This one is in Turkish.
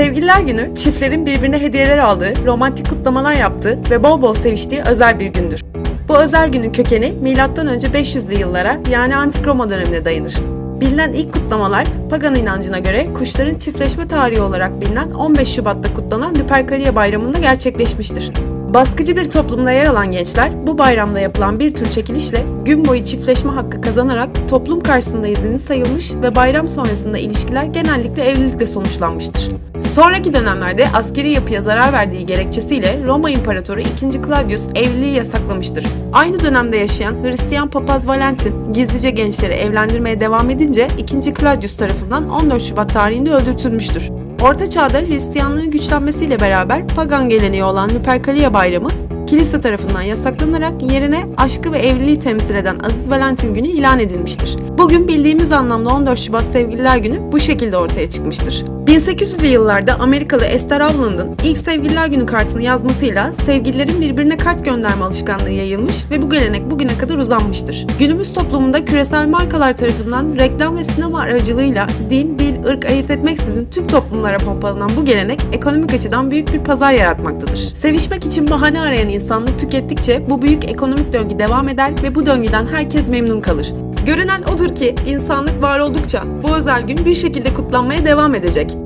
Sevgililer Günü, çiftlerin birbirine hediyeler aldığı, romantik kutlamalar yaptığı ve bol bol seviştiği özel bir gündür. Bu özel günün kökeni M.Ö. 500'lü yıllara yani Antik Roma dönemine dayanır. Bilinen ilk kutlamalar pagan inancına göre kuşların çiftleşme tarihi olarak bilinen 15 Şubat'ta kutlanan Lupercalia Bayramı'nda gerçekleşmiştir. Baskıcı bir toplumda yer alan gençler bu bayramda yapılan bir tür çekilişle gün boyu çiftleşme hakkı kazanarak toplum karşısında izinli sayılmış ve bayram sonrasında ilişkiler genellikle evlilikle sonuçlanmıştır. Sonraki dönemlerde askeri yapıya zarar verdiği gerekçesiyle Roma İmparatoru 2. Claudius evliliği yasaklamıştır. Aynı dönemde yaşayan Hristiyan papaz Valentin gizlice gençleri evlendirmeye devam edince 2. Claudius tarafından 14 Şubat tarihinde öldürtülmüştür. Orta Çağ'da Hristiyanlığın güçlenmesiyle beraber pagan geleneği olan Lupercalia Bayramı kilise tarafından yasaklanarak yerine aşkı ve evliliği temsil eden Aziz Valentin Günü ilan edilmiştir. Bugün bildiğimiz anlamda 14 Şubat Sevgililer Günü bu şekilde ortaya çıkmıştır. 1800'lü yıllarda Amerikalı Esther Avland'ın ilk Sevgililer Günü kartını yazmasıyla sevgililerin birbirine kart gönderme alışkanlığı yayılmış ve bu gelenek bugüne kadar uzanmıştır. Günümüz toplumunda küresel markalar tarafından reklam ve sinema aracılığıyla din, dil, ırk ayırt etmeksizin tüm toplumlara pompalanan bu gelenek ekonomik açıdan büyük bir pazar yaratmaktadır. Sevişmek için bahane arayan insanlık tükettikçe bu büyük ekonomik döngü devam eder ve bu döngüden herkes memnun kalır. Görünen odur ki insanlık var oldukça bu özel gün bir şekilde kutlanmaya devam edecek.